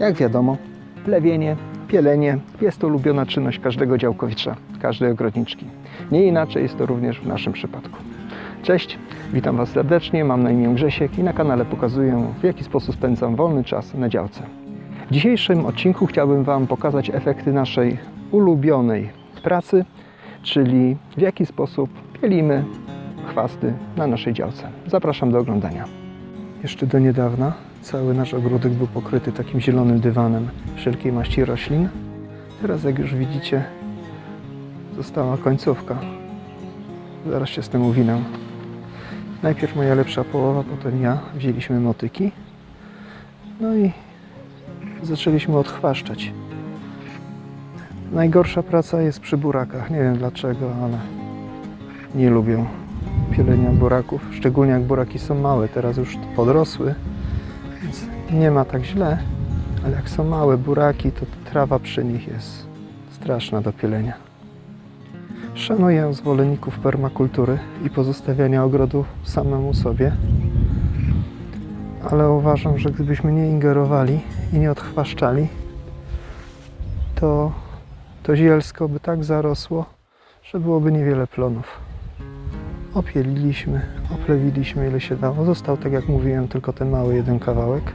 Jak wiadomo, plewienie, pielenie jest to ulubiona czynność każdego działkowicza, każdej ogrodniczki. Nie inaczej jest to również w naszym przypadku. Cześć, witam Was serdecznie, mam na imię Grzesiek i na kanale pokazuję w jaki sposób spędzam wolny czas na działce. W dzisiejszym odcinku chciałbym Wam pokazać efekty naszej ulubionej pracy, czyli w jaki sposób pielimy chwasty na naszej działce. Zapraszam do oglądania. Jeszcze do niedawna cały nasz ogródek był pokryty takim zielonym dywanem wszelkiej maści roślin. Teraz, jak już widzicie, została końcówka. Zaraz się z tym uwinę. Najpierw moja lepsza połowa, potem ja wzięliśmy motyki. No i zaczęliśmy odchwaszczać. Najgorsza praca jest przy burakach. Nie wiem dlaczego, ale nie lubię pielenia buraków, szczególnie jak buraki są małe. Teraz już podrosły, nie ma tak źle, ale jak są małe buraki, to trawa przy nich jest straszna do pielenia. Szanuję zwolenników permakultury i pozostawiania ogrodu samemu sobie, ale uważam, że gdybyśmy nie ingerowali i nie odchwaszczali, to to zielsko by tak zarosło, że byłoby niewiele plonów. Opieliliśmy, oplewiliśmy ile się dało. Został, tak jak mówiłem, tylko ten mały jeden kawałek.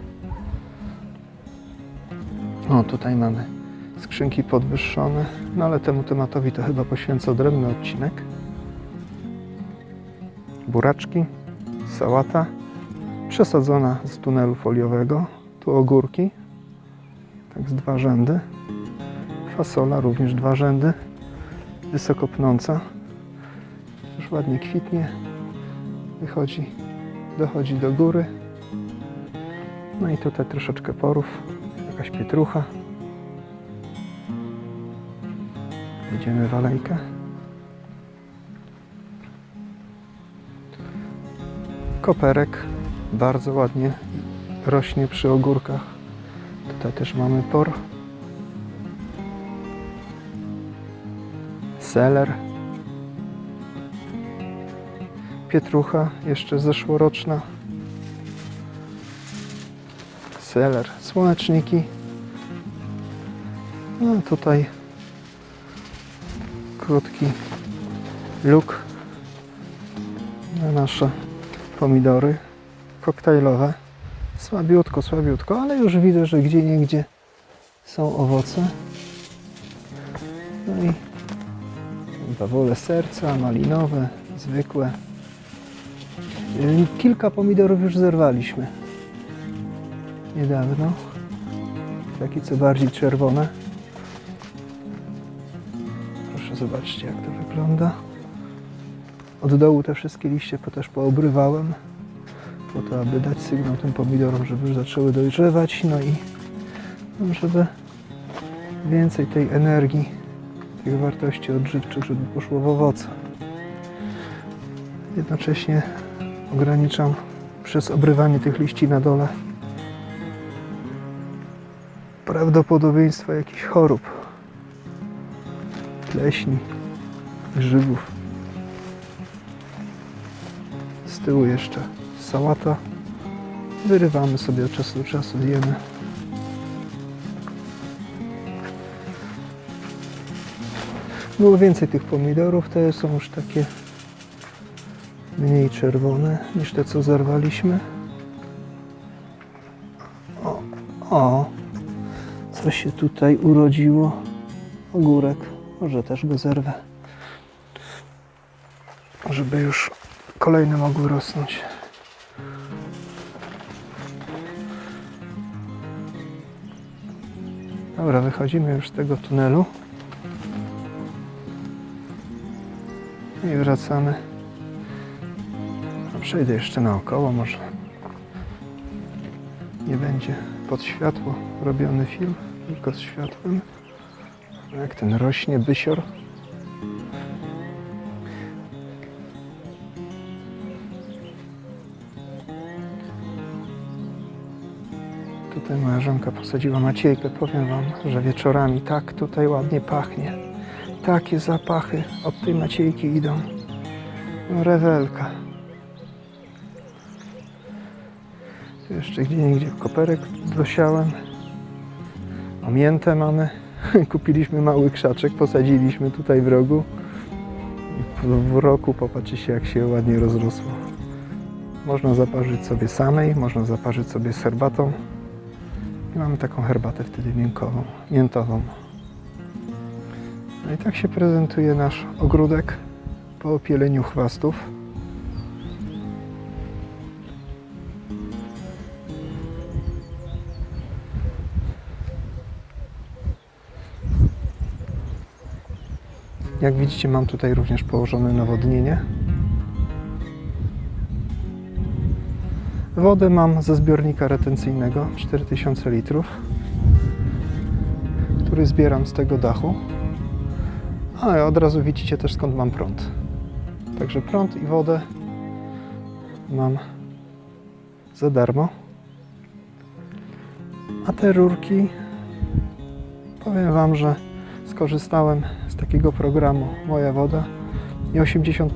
O, tutaj mamy skrzynki podwyższone, no ale temu tematowi to chyba poświęcę odrębny odcinek. Buraczki, sałata, przesadzona z tunelu foliowego, tu ogórki, tak z dwa rzędy, fasola również dwa rzędy, wysoko pnąca, już ładnie kwitnie, wychodzi, dochodzi do góry. No i tutaj troszeczkę porów, jakaś pietrucha. Jedziemy w alejkę. Koperek bardzo ładnie rośnie przy ogórkach. Tutaj też mamy por. Seler. Pietrucha jeszcze zeszłoroczna. Seler, słoneczniki. No tutaj krótki luk na nasze pomidory koktajlowe. Słabiutko, słabiutko, ale już widzę, że gdzie niegdzie są owoce. No i bawole serca, malinowe, zwykłe. Y, Kilka pomidorów już zerwaliśmy niedawno. Takie co bardziej czerwone. Proszę zobaczcie jak to wygląda. Od dołu te wszystkie liście też poobrywałem po to, aby dać sygnał tym pomidorom, żeby już zaczęły dojrzewać, no i no, żeby więcej tej energii, tych wartości odżywczych, żeby poszło w owoce. Jednocześnie ograniczam przez obrywanie tych liści na dole prawdopodobieństwo jakichś chorób, pleśni, grzybów. Z tyłu jeszcze sałata. Wyrywamy sobie od czasu do czasu, jemy. Było więcej tych pomidorów, te są już takie mniej czerwone niż te co zerwaliśmy. O, o, coś się tutaj urodziło. Ogórek, może też go zerwę. Żeby już kolejne mogły rosnąć. Dobra, wychodzimy już z tego tunelu. I wracamy. A przejdę jeszcze naokoło, może nie będzie pod światło robiony film, tylko z światłem. Jak ten rośnie bysior. Tutaj moja żonka posadziła maciejkę. Powiem Wam, że wieczorami tak tutaj ładnie pachnie. Takie zapachy od tej maciejki idą. No, Rewelka. Jeszcze gdzie niegdzie koperek dosiałem. Miętę mamy. Kupiliśmy mały krzaczek, posadziliśmy tutaj w rogu. W- roku popatrzcie jak się ładnie rozrosło. Można zaparzyć sobie samej, można zaparzyć sobie z herbatą. I mamy taką herbatę wtedy miękową, miętową. No i tak się prezentuje nasz ogródek po opieleniu chwastów. Jak widzicie, mam tutaj również położone nawodnienie. Wodę mam ze zbiornika retencyjnego 4000 litrów, który zbieram z tego dachu. A od razu widzicie też skąd mam prąd. Także prąd i wodę mam za darmo. A te rurki powiem Wam, że skorzystałem z takiego programu Moja Woda i 80%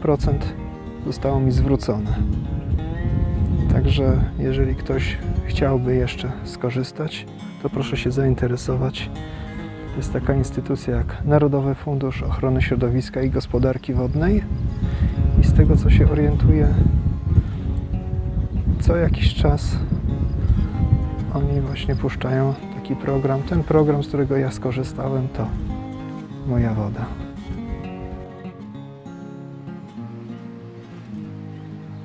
zostało mi zwrócone. Także jeżeli ktoś chciałby jeszcze skorzystać, to proszę się zainteresować. Jest taka instytucja jak Narodowy Fundusz Ochrony Środowiska i Gospodarki Wodnej i z tego co się orientuję, co jakiś czas oni właśnie puszczają taki program. Ten program, z którego ja skorzystałem, to moja woda.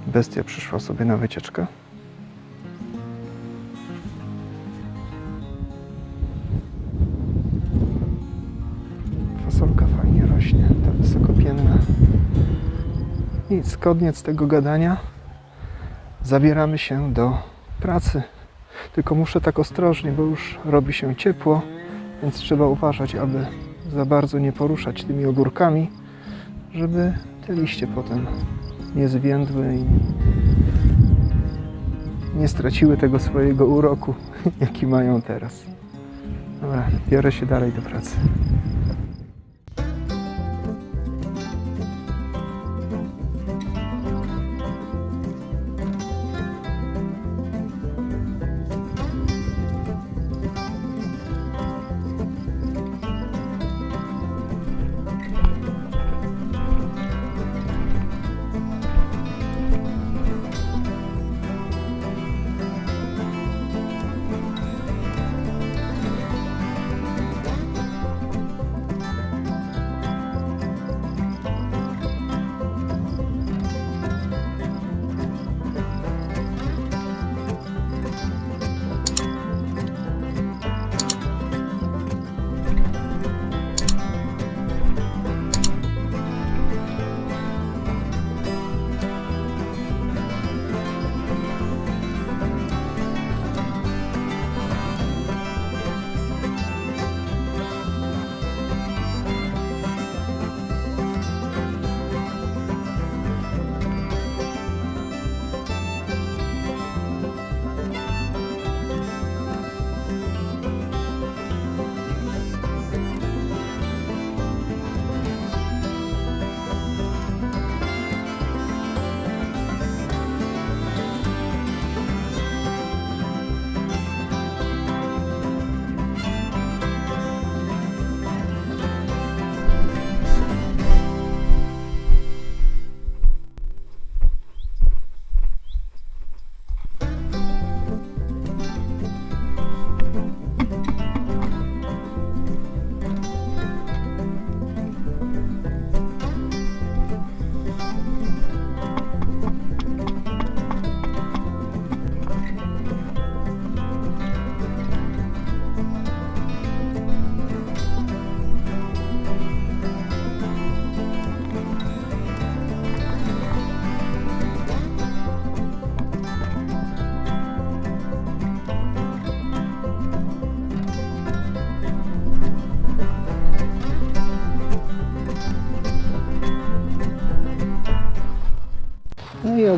Bestia przyszła sobie na wycieczkę. Fasolka fajnie rośnie, ta wysokopienna. Nic, koniec tego gadania. Zabieramy się do pracy. Tylko muszę tak ostrożnie, bo już robi się ciepło, więc trzeba uważać, aby za bardzo nie poruszać tymi ogórkami, żeby te liście potem nie zwiędły i nie straciły tego swojego uroku, jaki mają teraz. Dobra, biorę się dalej do pracy.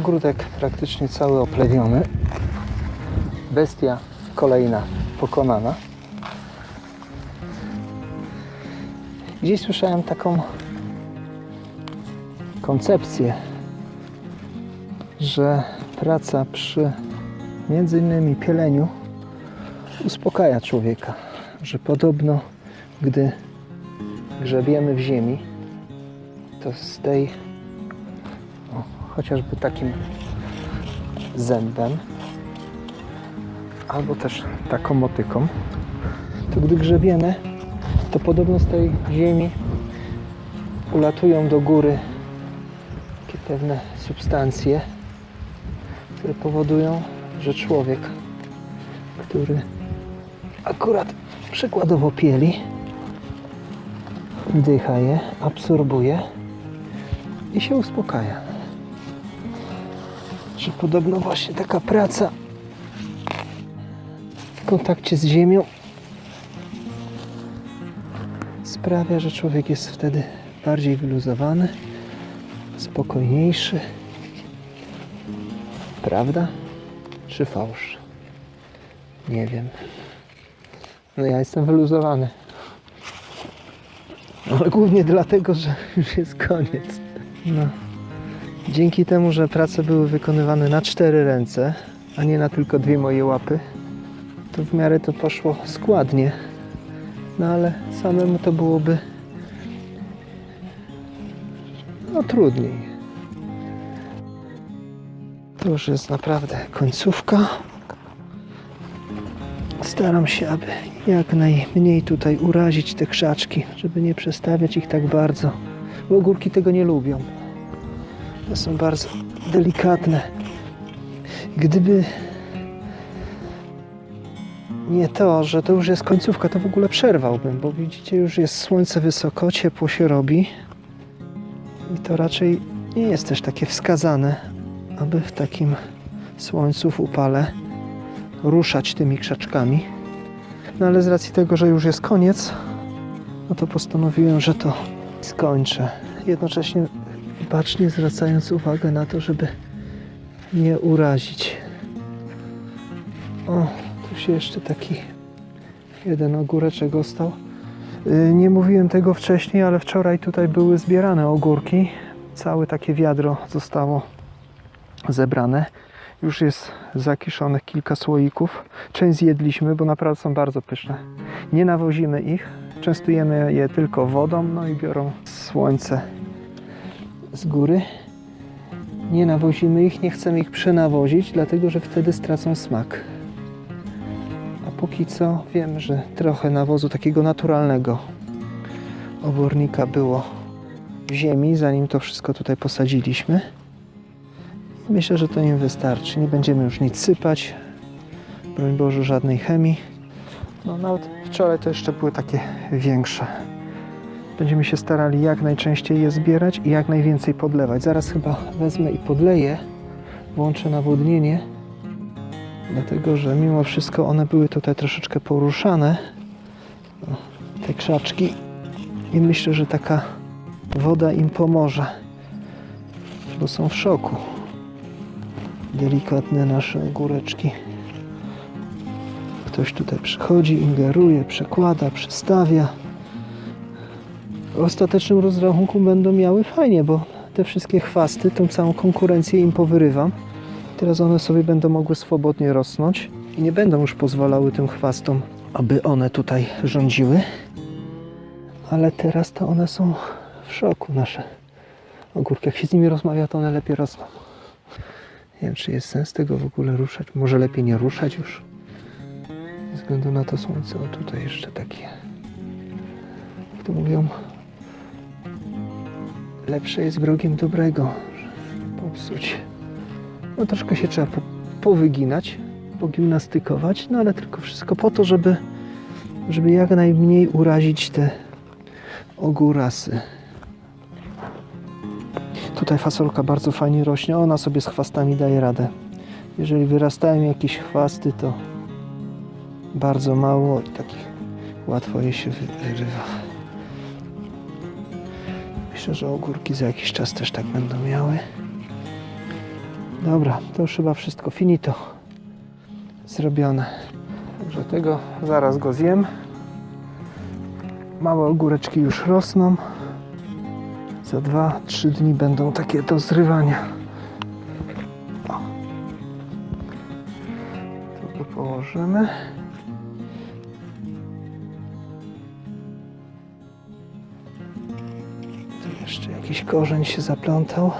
Ogródek praktycznie cały oplewiony. Bestia kolejna pokonana. Gdzieś słyszałem taką koncepcję, że praca przy między innymi pieleniu uspokaja człowieka, że podobno gdy grzebiemy w ziemi, to z tej chociażby takim zębem albo też taką motyką, to gdy grzebiemy, to podobno z tej ziemi ulatują do góry pewne substancje, które powodują, że człowiek, który akurat przykładowo pieli, wdycha je, absorbuje i się uspokaja. Że podobno właśnie taka praca w kontakcie z ziemią sprawia, że człowiek jest wtedy bardziej wyluzowany, spokojniejszy. Prawda czy fałsz? Nie wiem. No ja jestem wyluzowany. Ale głównie dlatego, że już jest koniec. No. Dzięki temu, że prace były wykonywane na cztery ręce, a nie na tylko dwie moje łapy, to w miarę to poszło składnie. No ale samemu to byłoby no trudniej. To już jest naprawdę końcówka. Staram się, aby jak najmniej tutaj urazić te krzaczki, żeby nie przestawiać ich tak bardzo, bo ogórki tego nie lubią. One są bardzo delikatne. Gdyby nie to, że to już jest końcówka, to w ogóle przerwałbym, bo widzicie, już jest słońce wysoko, ciepło się robi i to raczej nie jest też takie wskazane, aby w takim słońcu, w upale ruszać tymi krzaczkami. No ale z racji tego, że już jest koniec, no to postanowiłem, że to skończę. Jednocześnie bacznie zwracając uwagę na to, żeby nie urazić. O, tu się jeszcze taki jeden ogóreczek ostał. Yy, Nie mówiłem tego wcześniej, ale wczoraj tutaj były zbierane ogórki. Całe takie wiadro zostało zebrane. Już jest zakiszonych kilka słoików. Część zjedliśmy, bo naprawdę są bardzo pyszne. Nie nawozimy ich, częstujemy je tylko wodą, no i biorą słońce z góry. Nie nawozimy ich, nie chcemy ich przenawozić, dlatego że wtedy stracą smak. A póki co wiem, że trochę nawozu takiego naturalnego obornika było w ziemi, zanim to wszystko tutaj posadziliśmy. Myślę, że to im wystarczy. Nie będziemy już nic sypać. Broń Boże, żadnej chemii. No nawet wczoraj to jeszcze były takie większe. Będziemy się starali jak najczęściej je zbierać i jak najwięcej podlewać. Zaraz chyba wezmę i podleję. Włączę nawodnienie. Dlatego, że mimo wszystko one były tutaj troszeczkę poruszane. Te krzaczki. I myślę, że taka woda im pomoże. Bo są w szoku delikatne nasze ogóreczki. Ktoś tutaj przychodzi, ingeruje, przekłada, przestawia. W ostatecznym rozrachunku będą miały fajnie, bo te wszystkie chwasty, tą całą konkurencję im powyrywam. Teraz one sobie będą mogły swobodnie rosnąć i nie będą już pozwalały tym chwastom, aby one tutaj rządziły. Ale teraz to one są w szoku nasze ogórki. Jak się z nimi rozmawia, to one lepiej rosną. Nie wiem, czy jest sens tego w ogóle ruszać. Może lepiej nie ruszać już. Ze względu na to słońce. O, tutaj jeszcze takie. Jak to mówią? Lepsze jest wrogiem dobrego. Popsuć. No troszkę się trzeba po, powyginać, pogimnastykować, no ale tylko wszystko po to, żeby, żeby jak najmniej urazić te ogórasy. Tutaj fasolka bardzo fajnie rośnie, ona sobie z chwastami daje radę. Jeżeli wyrastają jakieś chwasty, to bardzo mało i takich łatwo je się wy- wyrywa. Myślę, że ogórki za jakiś czas też tak będą miały. Dobra, to już chyba wszystko finito zrobione. Także tego zaraz go zjem. Małe ogóreczki już rosną. Za 2-3 dni będą takie do zrywania. O. Otworzymy. Tu jakiś korzeń się zaplątał.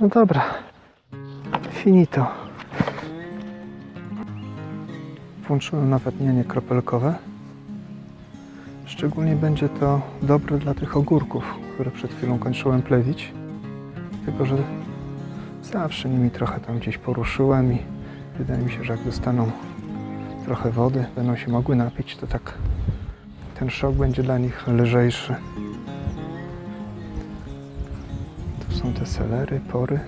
No dobra. Finito. Włączyłem nawodnienie kropelkowe. Szczególnie będzie to dobre dla tych ogórków, które przed chwilą kończyłem plewić. Tylko, że zawsze nimi trochę tam gdzieś poruszyłem i wydaje mi się, że jak dostaną trochę wody, będą się mogły napić, to tak ten szok będzie dla nich lżejszy. Tu są te selery, pory,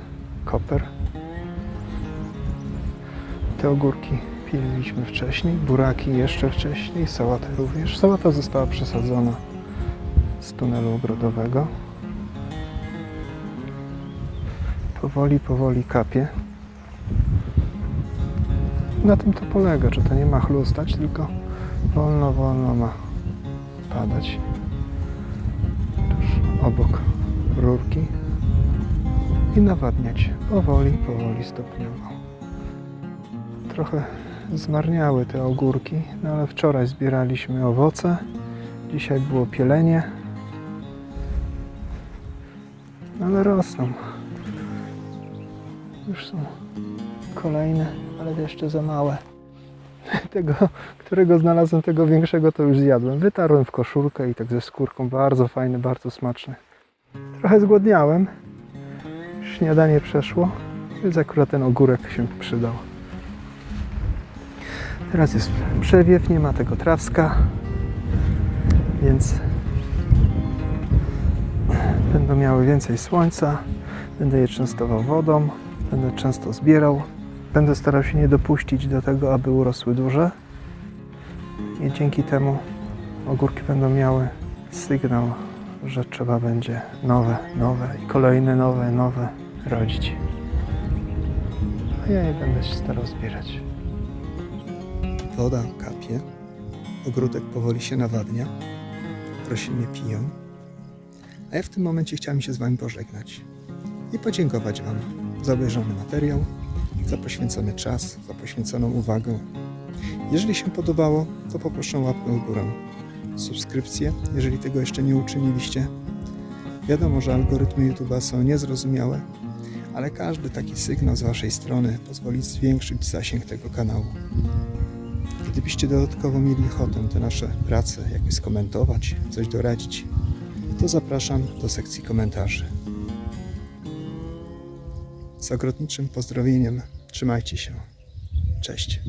koper. Te ogórki pililiśmy wcześniej, buraki jeszcze wcześniej, sałatę również. Sałata została przesadzona z tunelu ogrodowego. Powoli, powoli kapie. Na tym to polega, że to nie ma chlustać, tylko wolno, wolno ma padać. Tuż obok rurki i nawadniać powoli, powoli, stopniowo. Trochę zmarniały te ogórki, no ale wczoraj zbieraliśmy owoce, dzisiaj było pielenie, no ale rosną. Już są kolejne, ale jeszcze za małe. Tego, którego znalazłem, tego większego to już zjadłem. Wytarłem w koszulkę i tak ze skórką, bardzo fajny, bardzo smaczny. Trochę zgłodniałem, śniadanie przeszło, więc akurat ten ogórek się przydał. Teraz jest przewiew, nie ma tego trawska, więc będą miały więcej słońca. Będę je częstował wodą, będę często zbierał. Będę starał się nie dopuścić do tego, aby urosły duże. I dzięki temu ogórki będą miały sygnał, że trzeba będzie nowe, nowe i kolejne nowe, nowe rodzić. A ja je będę się starał zbierać. Woda kapie, ogródek powoli się nawadnia, rośliny piją, a ja w tym momencie chciałem się z Wami pożegnać i podziękować Wam za obejrzany materiał, za poświęcony czas, za poświęconą uwagę. Jeżeli się podobało, to poproszę łapkę w górę, subskrypcję, jeżeli tego jeszcze nie uczyniliście. Wiadomo, że algorytmy YouTube'a są niezrozumiałe, ale każdy taki sygnał z Waszej strony pozwoli zwiększyć zasięg tego kanału. Gdybyście dodatkowo mieli ochotę te nasze prace jakoś skomentować, coś doradzić, to zapraszam do sekcji komentarzy. Z ogrodniczym pozdrowieniem trzymajcie się. Cześć.